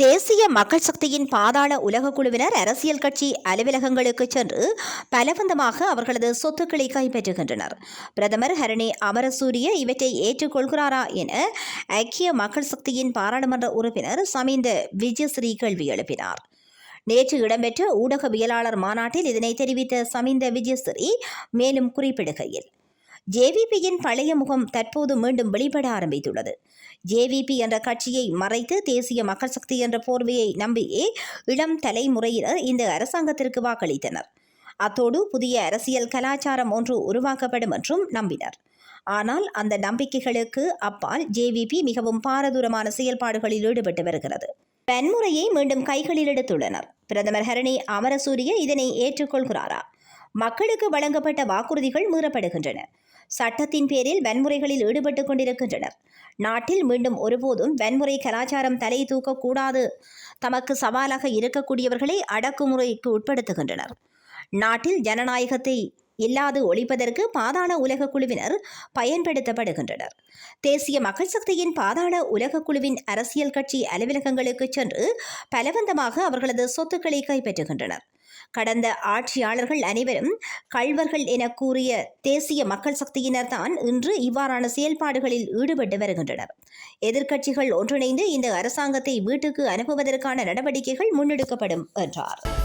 தேசிய மக்கள் சக்தியின் பாதாள உலக குழுவினர் அரசியல் கட்சி அலுவலகங்களுக்கு சென்று பலவந்தமாக அவர்களது சொத்துக்களை கைப்பற்றுகின்றனர். பிரதமர் ஹரணி அமரசூரிய இவற்றை ஏற்றுக்கொள்கிறாரா என ஐக்கிய மக்கள் சக்தியின் பாராளுமன்ற உறுப்பினர் சமீந்த விஜயஸ்ரீ கேள்வி எழுப்பினார். நேற்று இடம்பெற்ற ஊடகவியலாளர் மாநாட்டில் இதனை தெரிவித்த சமீந்த விஜயஸ்ரீ மேலும் குறிப்பிடுகையில் ஜேவிபியின் பழைய முகம் தற்போது மீண்டும் வெளிப்பட ஆரம்பித்துள்ளது. ஜேவிபி என்ற கட்சியை மறைத்து தேசிய மக்கள் சக்தி என்ற போர்வையை நம்பியே இளம் தலைமுறையினர் இந்த அரசாங்கத்திற்கு வாக்களித்தனர். அத்தோடு புதிய அரசியல் கலாச்சாரம் ஒன்று உருவாக்கப்படும் என்றும் நம்பினர். ஆனால் அந்த நம்பிக்கைகளுக்கு அப்பால் ஜேவிபி மிகவும் பாரதூரமான செயல்பாடுகளில் ஈடுபட்டு வருகிறது. வன்முறையை மீண்டும் கைகளில் எடுத்துள்ளனர். பிரதமர் ஹரணி அமரசூரிய இதனை ஏற்றுக்கொள்கிறாரா? மக்களுக்கு வழங்கப்பட்ட வாக்குறுதிகள் மீறப்படுகின்றன. சட்டத்தின் பேரில் வன்முறைகளில் ஈடுபட்டுக் கொண்டிருக்கின்றனர். நாட்டில் மீண்டும் ஒருபோதும் வன்முறை கலாச்சாரம் தலை தூக்கக்கூடாது. தமக்கு சவாலாக இருக்கக்கூடியவர்களை அடக்குமுறைக்கு உட்படுத்துகின்றனர். நாட்டில் ஜனநாயகத்தை இல்லாது ஒழிப்பதற்கு பாதாள உலக குழுவினர் பயன்படுத்தப்படுகின்றனர். தேசிய மக்கள் சக்தியின் பாதாள உலக குழுவின் அரசியல் கட்சி அலுவலகங்களுக்கு சென்று பலவந்தமாக அவர்களது சொத்துக்களை கைப்பற்றுகின்றனர். கடந்த ஆட்சியாளர்கள் அனைவரும் கள்வர்கள் என கூறிய தேசிய மக்கள் சக்தியினர் தான் இன்று இவ்வாறான செயல்பாடுகளில் ஈடுபட்டு வருகின்றனர். எதிர்க்கட்சிகள் ஒன்றிணைந்து இந்த அரசாங்கத்தை வீட்டுக்கு அனுப்புவதற்கான நடவடிக்கைகள் முன்னெடுக்கப்படும் என்றார்.